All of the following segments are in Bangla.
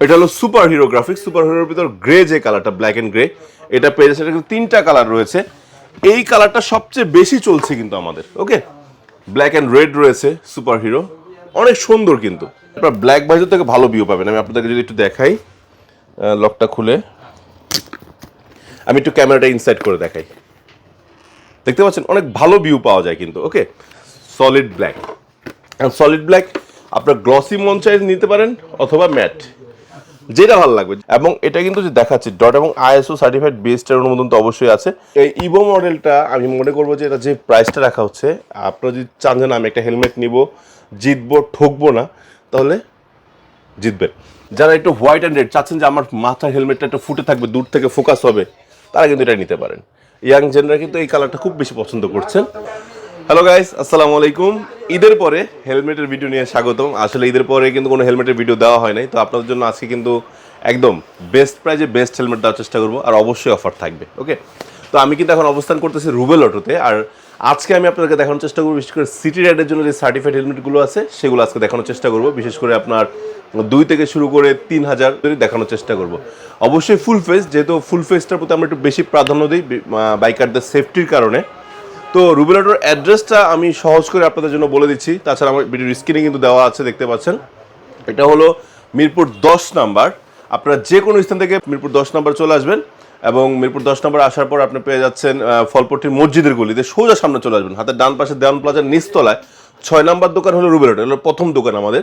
এটা হলো সুপার হিরো গ্রাফিক্স সুপার হিরোর ভিতর গ্রে যে কালারটা ব্ল্যাক এন্ড গ্রে এটা পেয়ে যাচ্ছে কিন্তু তিনটা কালার রয়েছে। এই কালারটা সবচেয়ে বেশি চলছে কিন্তু আমাদের ওকে ব্ল্যাক অ্যান্ড রেড রয়েছে সুপার হিরো অনেক সুন্দর কিন্তু। আপনার ব্ল্যাক ভাইজার থেকে ভালো ভিউ পাবেন। আমি আপনাদেরকে যদি একটু দেখাই লকটা খুলে। আমি একটু ক্যামেরাটা ইনসাইড করে দেখাই। দেখতে পাচ্ছেন, অনেক ভালো ভিউ পাওয়া যায় কিন্তু okay solid black solid black আপনার গ্লসি মন মঞ্চাইজ নিতে পারেন, অথবা ম্যাট যেটা ভালো লাগবে। এবং এটা কিন্তু যে দেখাচ্ছি, ডট এবং আইএসও সার্টিফাইড বেস্টের অনুমোদন তো অবশ্যই আছে। এই ইভো মডেলটা আমি মনে করব যে এটা যে প্রাইসটা রাখা হচ্ছে, আপনারা যদি চান যে না, আমি একটা হেলমেট নিব, জিতবো, ঠকবো না, তাহলে জিতবেন। যারা একটু হোয়াইট অ্যান্ড রেড চাচ্ছেন যে আমার মাথার হেলমেটটা একটু ফুটে থাকবে, দূর থেকে ফোকাস হবে, তারা কিন্তু এটা নিতে পারেন। ইয়াং জেনরা কিন্তু এই কালারটা খুব বেশি পছন্দ করছেন। হ্যালো গাইস আসসালামু আলাইকুম ঈদের পরে হেলমেটের ভিডিও নিয়ে স্বাগতম। আসলে ঈদের পরে কিন্তু কোনো হেলমেটের ভিডিও দেওয়া হয় নাই। তো আপনাদের জন্য আজকে কিন্তু একদম বেস্ট প্রাইজে বেস্ট হেলমেট দেওয়ার চেষ্টা করব আর অবশ্যই অফার থাকবে ওকে তো আমি কিন্তু এখন অবস্থান করতেছি রুবেল অটোতে আর আজকে আমি আপনাদেরকে দেখানোর চেষ্টা করব, বিশেষ করে সিটি রাইডের জন্য যে সার্টিফাইড হেলমেটগুলো আছে, সেগুলো আজকে দেখানোর চেষ্টা করব। বিশেষ করে আপনার দুই থেকে শুরু করে তিন হাজার দেখানোর চেষ্টা করব। অবশ্যই ফুল ফেস যেহেতু ফুল ফেসটার প্রতি আমরা একটু বেশি প্রাধান্য দিই বাইকারদের সেফটির কারণে। তো রুবেলাটোর অ্যাড্রেসটা আমি সহজ করে আপনাদের জন্য বলে দিচ্ছি। তাছাড়া আমার ভিডিওর স্ক্রিনে কিন্তু দেওয়া আছে, দেখতে পাচ্ছেন। এটা হলো মিরপুর দশ নাম্বার। আপনারা যে কোনো স্থান থেকে মিরপুর দশ নাম্বার চলে আসবেন এবং মিরপুর দশ নম্বর আসার পর আপনি পেয়ে যাচ্ছেন ফলপট্টির মসজিদের গলিতে সোজা সামনে চলে আসবেন। হাতের ডান পাশে দেওয়ান প্লাজার নিচতলায় ছয় নাম্বার দোকান হলো রুবেলাটো হলো প্রথম দোকান আমাদের।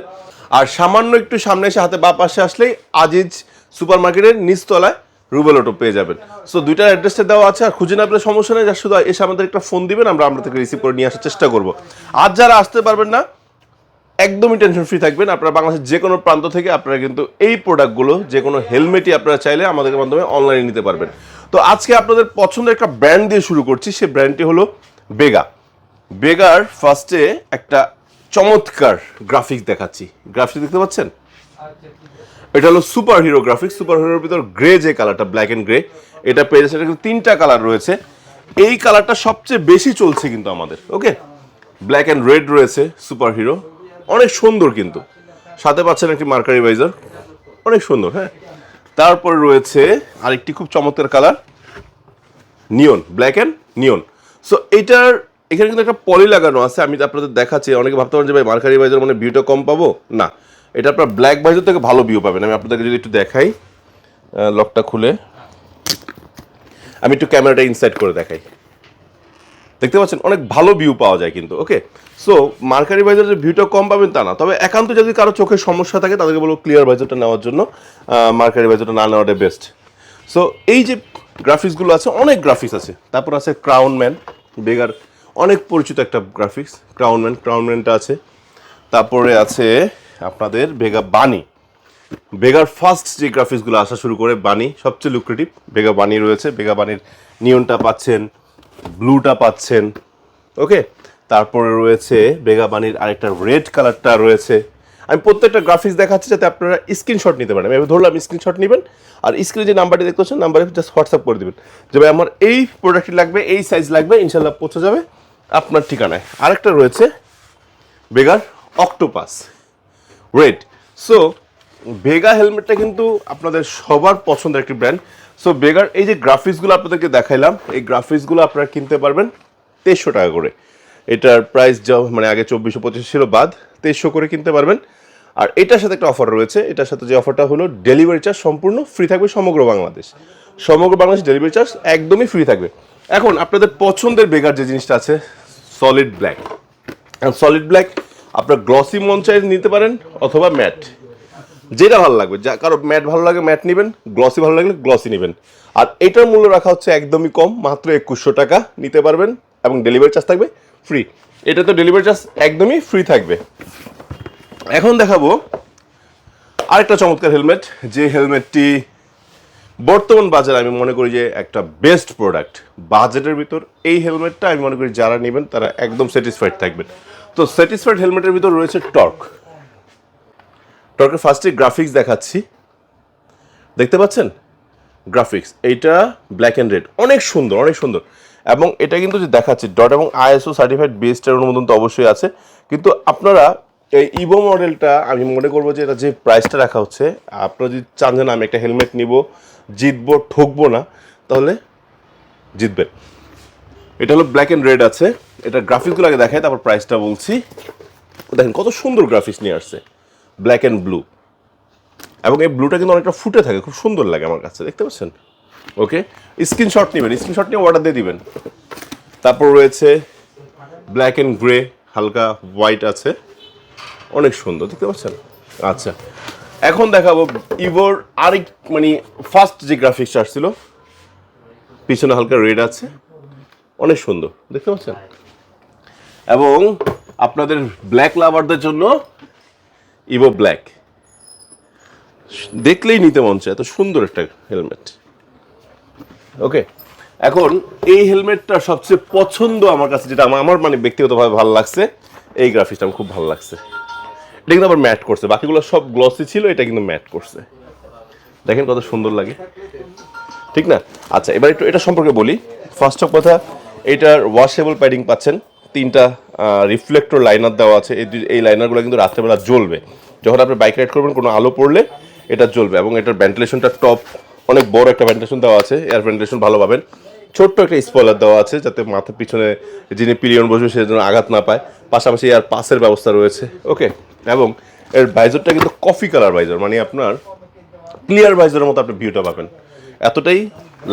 আর সামান্য একটু সামনে এসে হাতে বা পাশে আসলেই আজিজ সুপার মার্কেটের নিচতলায় রুবেল অটো পেয়ে যাবেন। সো দুইটার অ্যাড্রেসটা দেওয়া আছে, আর খুঁজে না পেলে সমস্যা নেই শুধু এসে আমাদের একটা ফোন দিবেন, আমরা আমরা থেকে রিসিভ করে নিয়ে আসার চেষ্টা করব। আর যারা আসতে পারবেন না, একদমই টেনশন ফ্রি থাকবেন। আপনারা বাংলাদেশের যে কোনো প্রান্ত থেকে আপনারা কিন্তু এই প্রোডাক্টগুলো যে কোনো হেলমেটই আপনারা চাইলে আমাদের মাধ্যমে অনলাইনে নিতে পারবেন। তো আজকে আপনাদের পছন্দের একটা ব্র্যান্ড দিয়ে শুরু করছি সেই ব্র্যান্ডটি হলো বেগা বেগার ফার্স্টে একটা চমৎকার গ্রাফিক্স দেখাচ্ছি। গ্রাফিক্স দেখতে পাচ্ছেন? এটা হলো সুপার হিরো গ্রাফিক্স সুপার হিরোর ভিতর গ্রে যে কালারটা ব্ল্যাক এন্ড গ্রে এটা পেয়ে যাচ্ছে এটা তিনটা কালার রয়েছে। এই কালারটা সবচেয়ে বেশি চলছে কিন্তু আমাদের ওকে ব্ল্যাক অ্যান্ড রেড রয়েছে সুপার হিরো অনেক সুন্দর কিন্তু। সাথে পাচ্ছেন একটি মার্কারি ভাইজার অনেক সুন্দর হ্যাঁ? তারপরে রয়েছে আরেকটি খুব চমৎকার colour neon black and neon so এটার, এখানে কিন্তু একটা পলি লাগানো আছে, আমি আপনাদের দেখাচ্ছি। অনেকে ভাবতে পারেন যে ভাই মার্কারি ভাইজার মানে ভিউটা কম পাবো? না। এটা আপনার ব্ল্যাক ভাইজার থেকে ভালো ভিউ পাবেন। আমি আপনাদেরকে যদি একটু দেখাই লকটা খুলে। আমি একটু ক্যামেরাটা ইনসাইড করে দেখাই। দেখতে পাচ্ছেন, অনেক ভালো ভিউ পাওয়া যায় কিন্তু ওকে সো মার্কারি ভাইজার যে ভিউটা কম পাবেন তা না। তবে একান্ত যদি কারও চোখের সমস্যা থাকে, তাদেরকে বলব ক্লিয়ার ভাইজারটা নেওয়ার জন্য মার্কারি ভাইজারটা না নেওয়াটাই বেস্ট সো এই যে গ্রাফিক্সগুলো আছে, অনেক গ্রাফিক্স আছে। তারপর আছে ক্রাউন ম্যান বেগার অনেক পরিচিত একটা গ্রাফিক্স ক্রাউন ম্যান ক্রাউন ম্যানটা আছে। তারপরে আছে আপনাদের বেগা বানি বেগার ফার্স্ট যে গ্রাফিক্সগুলো আসা শুরু করে বানি সবচেয়ে লুক্রেটিভ বেগা বানি রয়েছে। বেগা বানির নিয়নটা পাচ্ছেন ব্লুটা পাচ্ছেন ওকে তারপরে রয়েছে বেগা বানির আরেকটা রেড কালারটা রয়েছে। আমি প্রত্যেকটা গ্রাফিক্স দেখাচ্ছি যাতে আপনারা স্ক্রিনশট নিতে পারেন। আমি ধরলাম স্ক্রিনশট নেবেন, আর স্ক্রিনে যে নাম্বারটি দেখতে পাচ্ছেন নাম্বারে জাস্ট হোয়াটসঅ্যাপ করে দেবেন। যে ভাই, আমার এই প্রোডাক্টটি লাগবে, এই সাইজ লাগবে ইনশাল্লাহ পৌঁছে যাবে আপনার ঠিকানায়। আরেকটা রয়েছে বেগার অক্টোপাস রেড সো বেগা হেলমেটটা কিন্তু আপনাদের সবার পছন্দের একটি ব্র্যান্ড সো বেগার এই যে গ্রাফিক্সগুলো আপনাদেরকে দেখাইলাম, এই গ্রাফিক্সগুলো আপনারা কিনতে পারবেন তেইশশো টাকা করে। এটার প্রাইস যা মানে আগে চব্বিশশো পঁচিশ ছিল বাদ, তেইশশো করে কিনতে পারবেন। আর এটার সাথে একটা অফার রয়েছে, এটার সাথে যে অফারটা হলো ডেলিভারি চার্জ সম্পূর্ণ ফ্রি থাকবে সমগ্র বাংলাদেশ। সমগ্র বাংলাদেশ ডেলিভারি চার্জ একদমই ফ্রি থাকবে। এখন আপনাদের পছন্দের বেগার যে জিনিসটা আছে সলিড ব্ল্যাক সলিড ব্ল্যাক আপনার গ্লসি মঞ্চাইজ নিতে পারেন অথবা ম্যাট যেটা ভালো লাগবে, যা কারও ম্যাট ভালো লাগে ম্যাট নেবেন গ্লসি ভালো লাগলে গ্লসি নেবেন। আর এটার মূল্য রাখা হচ্ছে একদমই কম, মাত্র একুশশো টাকা নিতে পারবেন এবং ডেলিভারি চার্জ থাকবে ফ্রি এটা তো ডেলিভারি চার্জ একদমই ফ্রি থাকবে। এখন দেখাবো আরেকটা চমৎকার হেলমেট যে হেলমেটটি বর্তমান বাজারে আমি মনে করি যে একটা বেস্ট প্রোডাক্ট বাজেটের ভিতর এই হেলমেটটা আমি মনে করি যারা নেবেন তারা একদম স্যাটিসফাইড থাকবেন। তো স্যাটিসফাইড হেলমেটের ভিতর রয়েছে টর্ক টর্কের ফার্স্টে গ্রাফিক্স দেখাচ্ছি। দেখতে পাচ্ছেন? গ্রাফিক্স এইটা ব্ল্যাক অ্যান্ড রেড অনেক সুন্দর অনেক সুন্দর। এবং এটা কিন্তু যে দেখাচ্ছি ডট এবং আইএসও সার্টিফাইড বেস্টের অনুমোদন তো অবশ্যই আছে। কিন্তু আপনারা এই ইভো মডেলটা আমি মনে করব যে এটা যে প্রাইসটা রাখা হচ্ছে, আপনারা যদি চান যে না, আমি একটা হেলমেট নিব, জিতবো, ঠকবো না, তাহলে জিতবেন। এটা হলো ব্ল্যাক অ্যান্ড রেড আছে। এটা গ্রাফিক্সগুলো আগে দেখায় তারপর প্রাইসটা বলছি। দেখেন, কত সুন্দর গ্রাফিক্স নিয়ে আসছে। ব্ল্যাক অ্যান্ড ব্লু এবং এই ব্লুটা কিন্তু অনেকটা ফুটে থাকে, খুব সুন্দর লাগে আমার কাছে, দেখতে পাচ্ছেন? ওকে স্ক্রিনশট নেবেন স্ক্রিনশট নিয়ে অর্ডার দিয়ে দিবেন। তারপর রয়েছে ব্ল্যাক অ্যান্ড গ্রে হালকা হোয়াইট আছে। অনেক সুন্দর, দেখতে পাচ্ছেন? আচ্ছা। এখন দেখাবো ইভোর আরেক মানে ফার্স্ট যে গ্রাফিক্সটা আসছিল, পিছনে হালকা রেড আছে। অনেক সুন্দর, দেখতে পাচ্ছেন? এবং আপনাদের ব্ল্যাক লাভারদের জন্য ইভো ব্ল্যাক দেখলেই নিতে মন চায়, এত সুন্দর একটা হেলমেট ওকে এখন এই হেলমেটটা সবচেয়ে পছন্দ আমার কাছে, যেটা আমার মানে ব্যক্তিগতভাবে ভালো লাগছে, এই গ্রাফিক্সটা আমার খুব ভালো লাগছে। এটা কিন্তু আবার ম্যাট করছে, বাকিগুলো সব গ্লসি ছিল, এটা কিন্তু ম্যাট করছে। দেখেন কত সুন্দর লাগে। ঠিক না? আচ্ছা এবার একটু এটা সম্পর্কে বলি। ফার্স্ট অফ কথা এটার ওয়াশেবল প্যাডিং পাচ্ছেন। তিনটা রিফ্লেক্টর লাইনার দেওয়া আছে। এই লাইনারগুলো কিন্তু রাত্রেবেলা জ্বলবে। যখন আপনি বাইক রাইড করবেন, কোনো আলো পড়লে এটা জ্বলবে এবং এটার ভেন্টিলেশনটা টপ অনেক বড় একটা ভেন্টিলেশন দেওয়া আছে এয়ার ভেন্টিলেশন ভালো পাবেন। ছোট্ট একটা স্পয়লার দেওয়া আছে, যাতে মাথার পিছনে যিনি পিরিয়ন বসবে, সে যেন আঘাত না পায়। পাশাপাশি এর পাসের ব্যবস্থা রয়েছে। ওকে এবং এর বাইজরটা কিন্তু কফি কালার বাইজর মানে আপনার ক্লিয়ার ভাইজারের মতো আপনি ভিউটা পাবেন। এতটাই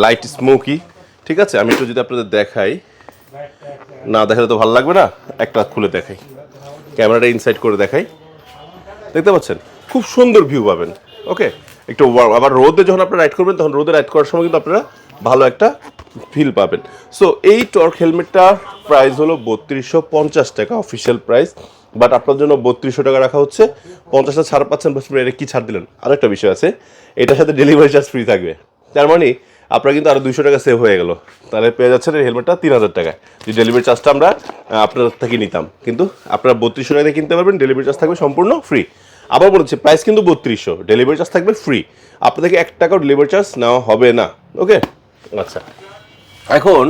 লাইট স্মোকি ঠিক আছে? আমি একটু যদি আপনাদের দেখাই। না দেখালে তো ভালো লাগবে না। একটা খুলে দেখাই। ক্যামেরাটা ইনসাইড করে দেখাই। দেখতে পাচ্ছেন? খুব সুন্দর ভিউ পাবেন। ওকে একটু আবার রোদে যখন আপনারা রাইড করবেন, তখন রোদে রাইড করার সময় কিন্তু আপনারা ভালো একটা ফিল পাবেন। সো এই টর্ক হেলমেটটার প্রাইস হলো বত্রিশশো পঞ্চাশ টাকা অফিসিয়াল প্রাইস বাট আপনার জন্য বত্রিশশো টাকা রাখা হচ্ছে। পঞ্চাশটা ছাড় পাচ্ছেন এটা কি ছাড় দিলেন? আরেকটা বিষয় আছে। এটার সাথে ডেলিভারি চার্জ ফ্রি থাকবে। তার মানে আপনার কিন্তু আরও দুইশো টাকা সেভ হয়ে গেল। তাহলে পেয়ে যাচ্ছেন এই হেলমেটটা তিন হাজার টাকায়। যে ডেলিভারি চার্জটা আমরা আপনার থেকে নিতাম। কিন্তু আপনারা বত্রিশশো টাকা কিনতে পারবেন ডেলিভারি চার্জ থাকবে সম্পূর্ণ ফ্রি আবার বলেছি প্রাইস কিন্তু বত্রিশশো ডেলিভারি চার্জ থাকবে ফ্রি আপনাদেরকে এক টাকাও ডেলিভারি চার্জ নেওয়া হবে না। ওকে আচ্ছা। এখন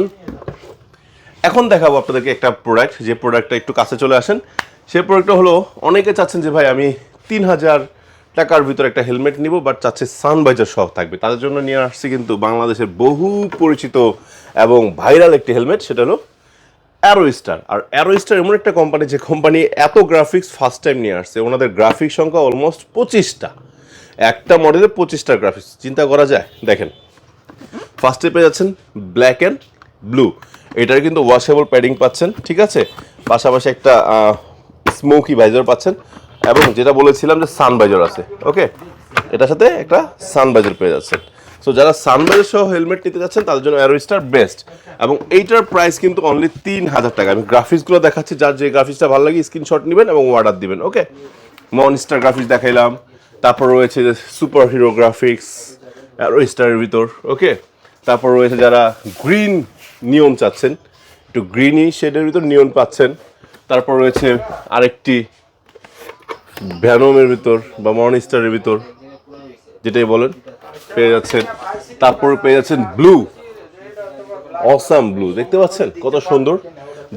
এখন দেখাবো আপনাদেরকে একটা প্রোডাক্ট যে প্রোডাক্টটা একটু কাছে চলে আসেন। সেই প্রোডাক্টটা হলো, অনেকে চাচ্ছেন যে ভাই আমি তিন হাজার টাকার ভিতরে একটা হেলমেট নিব বাট চাচ্ছে সানবাইজার সহ থাকবে। তাদের জন্য নিয়ে আসছি কিন্তু বাংলাদেশের বহু পরিচিত এবং ভাইরাল একটি হেলমেট, সেটা হলো অ্যারো স্টার আর অ্যারো স্টার এমন একটা কোম্পানি যে কোম্পানি এত গ্রাফিক্স ফার্স্ট টাইম নিয়ে আসছে। ওনাদের গ্রাফিক্স সংখ্যা অলমোস্ট পঁচিশটা। একটা মডেলে পঁচিশটা গ্রাফিক্স চিন্তা করা যায়? দেখেন। ফার্স্টে পেয়ে যাচ্ছেন ব্ল্যাক অ্যান্ড ব্লু এটার কিন্তু ওয়াশেবল প্যাডিং পাচ্ছেন, ঠিক আছে? পাশাপাশি একটা স্মোকি ভাইজার পাচ্ছেন। এবং যেটা বলেছিলাম যে সান ভাইজার আছে, ওকে? এটার সাথে একটা সান ভাইজার পেয়ে যাচ্ছেন। সো যারা সানবাইজার সহ হেলমেট নিতে যাচ্ছেন, তাদের জন্য অ্যারো স্টার বেস্ট এবং এইটার প্রাইস কিন্তু অনলি তিন হাজার টাকা। আমি গ্রাফিক্সগুলো দেখাচ্ছি, যার যে গ্রাফিক্সটা ভালো লাগে স্ক্রিনশট নেবেন এবং অর্ডার দিবেন, ওকে? মনস্টার গ্রাফিক্স দেখাইলাম। তারপর রয়েছে যে সুপার হিরো গ্রাফিক্স অ্যারো স্টারের ভিতর, ওকে? তারপর রয়েছে যারা গ্রিন নিয়ন চাচ্ছেন, একটু গ্রিনি শেডের ভিতর নিয়ন পাচ্ছেন। তারপর রয়েছে আরেকটি ভ্যানমের ভিতর বা মর্নিস্টারের ভিতর যেটাই বলেন, পেয়ে যাচ্ছেন। তারপর পেয়ে যাচ্ছেন ব্লু। Awesome blue. দেখতে পাচ্ছেন? কত সুন্দর।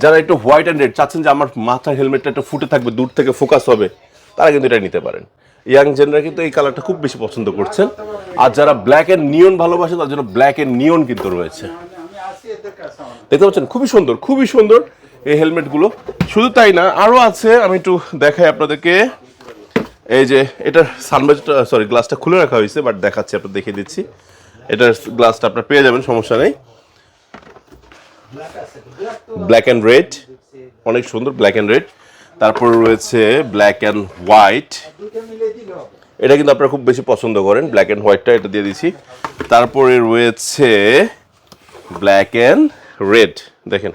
যারা একটু হোয়াইট অ্যান্ড রেড চাচ্ছেন যে আমার মাথার হেলমেটটা একটু ফুটে থাকবে, দূর থেকে ফোকাস হবে, তারা কিন্তু এটা নিতে পারেন। ইয়াং জেনারা কিন্তু এই কালারটা খুব বেশি পছন্দ করছেন। আর যারা ব্ল্যাক অ্যান্ড নিয়ন ভালোবাসে, তার জন্য ব্ল্যাক অ্যান্ড নিয়ন কিন্তু রয়েছে। দেখতে পাচ্ছেন? খুবই সুন্দর খুবই সুন্দর এই হেলমেটগুলো শুধু তাই না আরও আছে, আমি একটু দেখাই আপনাদেরকে। এই যে এটার সানবাইজটা সরি গ্লাসটা খুলে রাখা হয়েছে বাট দেখাচ্ছি, আপনার দেখিয়ে দিচ্ছি। এটার গ্লাসটা আপনার পেয়ে যাবেন, সমস্যা নেই। ব্ল্যাক অ্যান্ড রেড অনেক সুন্দর ব্ল্যাক অ্যান্ড রেড তারপর রয়েছে ব্ল্যাক অ্যান্ড হোয়াইট এটা কিন্তু আপনারা খুব বেশি পছন্দ করেন ব্ল্যাক অ্যান্ড হোয়াইটটা এটা দিয়ে দিচ্ছি। তারপরে রয়েছে ব্ল্যাক অ্যান্ড রেড দেখেন।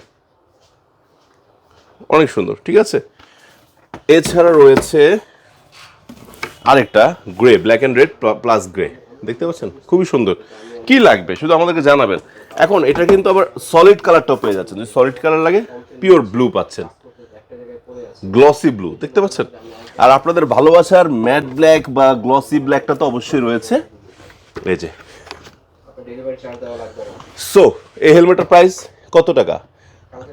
অনেক সুন্দর, ঠিক আছে? এছাড়া রয়েছে আরেকটা grey black and red plus grey দেখতে পাচ্ছেন? খুবই সুন্দর। কি লাগবে? শুধু আমাদেরকে জানাবেন। এখন এটা কিন্তু আবার সলিড কালারটাও পেয়ে যাচ্ছেন। যদি সলিড কালার লাগে পিওর ব্লু পাচ্ছেন। গ্লসি ব্লু দেখতে পাচ্ছেন? আর আপনাদের ভালোবাসার ম্যাট ব্ল্যাক বা গ্লসি ব্ল্যাকটা তো অবশ্যই রয়েছে। এই যে। সো এই হেলমেটের প্রাইস কত টাকা?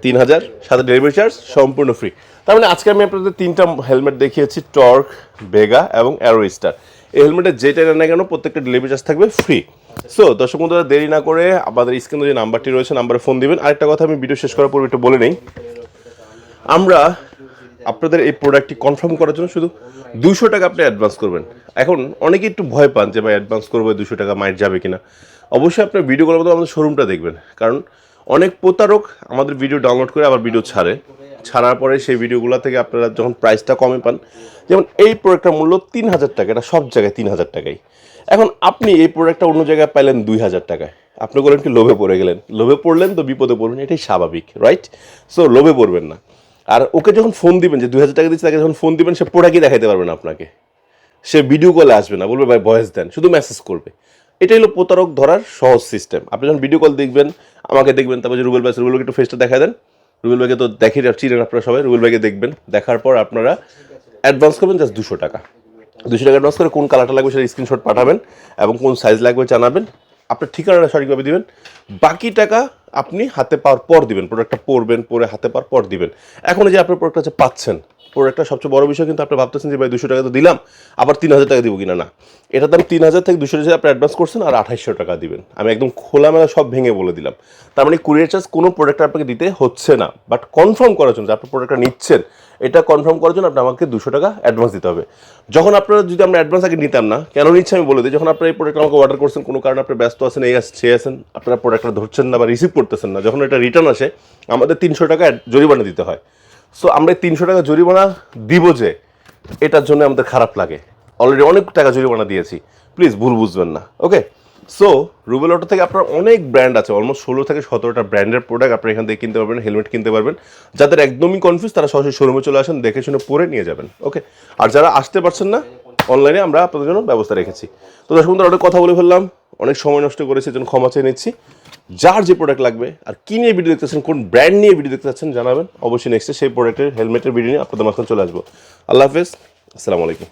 তিন হাজার, সাথে ডেলিভারি চার্জ সম্পূর্ণ ফ্রি তার মানে আজকে আমি আপনাদের তিনটা হেলমেট দেখিয়েছি, টর্ক বেগা এবং অ্যারো স্টার। এই হেলমেটের যেটা না কেন, প্রত্যেকটা ডেলিভারি চার্জ থাকবে ফ্রি সো দর্শক বন্ধুরা, দেরি না করে আমাদের স্ক্রিনে যে নাম্বারটি রয়েছে নাম্বারে ফোন দিবেন। আরেকটা কথা আমি ভিডিও শেষ করার পর একটু বলে নেই। আমরা আপনাদের এই প্রোডাক্টটি কনফার্ম করার জন্য শুধু দুশো টাকা আপনি অ্যাডভান্স করবেন। এখন অনেকে একটু ভয় পান যে, ভাই অ্যাডভান্স করব দুশো টাকা মাইট যাবে কিনা। অবশ্যই আপনার ভিডিও করার মতো আমাদের শোরুমটা দেখবেন। কারণ অনেক প্রতারক আমাদের ভিডিও ডাউনলোড করে আবার ভিডিও ছাড়ে। ছাড়ার পরে সেই ভিডিওগুলো থেকে আপনারা যখন প্রাইসটা কমে পান যেমন এই প্রোডাক্টটার মূল্য তিন হাজার টাকা এটা সব জায়গায় তিন হাজার টাকাই। এখন আপনি এই প্রোডাক্টটা অন্য জায়গায় পাইলেন দুই হাজার টাকায়। আপনি বলেন কি লোভে পড়ে গেলেন। লোভে পড়লেন তো বিপদে পড়বেন এটাই স্বাভাবিক রাইট সো লোভে পড়বেন না। আর ওকে যখন ফোন দিবেন যে দুই হাজার টাকা দিচ্ছে তাকে যখন ফোন দিবেন সে প্রোডাক্টই দেখাতে পারবে না আপনাকে। সে ভিডিও কলে আসবে না বলবে ভাই ভয়েস দেন। শুধু মেসেজ করবে। এটাই হলো প্রতারক ধরার সহজ সিস্টেম আপনি যখন ভিডিও কল দেখবেন আমাকে দেখবেন তারপর যে রুবেল ভাই আছে, রুবেল ভাইকে একটু ফেসটা দেখা দেন। রুবেল ভাইকে তো দেখে চিনেন আপনারা সবাই, রুবেল ভাইকে দেখবেন। দেখার পর আপনারা অ্যাডভান্স করবেন জাস্ট দুশো টাকা। দুশো টাকা অ্যাডভান্স করে কোন কালারটা লাগবে সেটা স্ক্রিনশট পাঠাবেন এবং কোন সাইজ লাগবে জানাবেন। আপনার ঠিকানাটা সঠিকভাবে দিবেন। বাকি টাকা আপনি হাতে পাওয়ার পর দিবেন। প্রোডাক্টটা পরবেন, পরে হাতে পাওয়ার পর দিবেন। এখন যে আপনার প্রোডাক্টটা পাচ্ছেন প্রোডাক্টটা সবচেয়ে বড় বিষয়, কিন্তু আপনি ভাবতেছেন যে, ভাই, দুশো টাকা তো দিলাম, আবার তিন হাজার টাকা দিব কিনা? না। এটা দাম তিন হাজার থেকে দুশো টাকা আপনি অ্যাডভান্স করছেন, আর আঠাইশশো টাকা দিবেন। আমি একদম খোলামেলা সব ভেঙে বলে দিলাম। তার মানে কুরিয়ার চার্জ কোনো প্রোডাক্ট আপনাকে দিতে হচ্ছে না। বাট কনফার্ম করার জন্য, যে আপনি প্রোডাক্টটা নিচ্ছেন, এটা কনফার্ম করার জন্য আপনি আমাকে দুশো টাকা অ্যাডভান্স দিতে হবে। যখন আপনারা যদি আমরা অ্যাডভান্স আগে নিতাম না, কেন নিচ্ছে আমি বলে দিই, যখন আপনার এই প্রোডাক্ট আমাকে অর্ডার করছেন, কোনো কারণে আপনি ব্যস্ত আছেন, এই সে আছেন আপনারা প্রোডাক্টটা ধরছেন না বা রিসিভ করতেছেন না। যখন এটা রিটার্ন আসে, আমাদের তিনশো টাকা জরিমানা দিতে হয়। সো আমরা তিনশো টাকা জরিমানা দিব যে এটার জন্য আমাদের খারাপ লাগে। অলরেডি অনেক টাকা জরিমানা দিয়েছি। প্লিজ ভুল বুঝবেন না। ওকে সো রুবেল অটো থেকে আপনার অনেক ব্র্যান্ড আছে। অলমোস্ট ষোলো থেকে সতেরোটা ব্র্যান্ডের প্রোডাক্ট আপনি এখান থেকে কিনতে পারবেন হেলমেট কিনতে পারবেন। যাদের একদমই কনফিউজ তারা সরাসরি শোরুমে চলে আসেন, দেখে শুনে পরে নিয়ে যাবেন। ওকে আর যারা আসতে পারছেন না অনলাইনে আমরা আপনাদের জন্য ব্যবস্থা রেখেছি। তো দর্শক বন্ধুরা অনেক কথা বলে ফেললাম। অনেক সময় নষ্ট করেছি জন্য ক্ষমা চেয়ে নিচ্ছি। যার যে প্রোডাক্ট লাগবে, আর কি নিয়ে ভিডিও দেখতেছেন, কোন ব্র্যান্ড নিয়ে ভিডিও দেখতে চাচ্ছেন জানাবেন। অবশ্যই নেক্সটে সেই প্রোডাক্টের হেলমেটের ভিডিও নিয়ে আপনাদের মাঝখানে চলে আসব। আল্লাহ হাফেজ, আসসালামু আলাইকুম।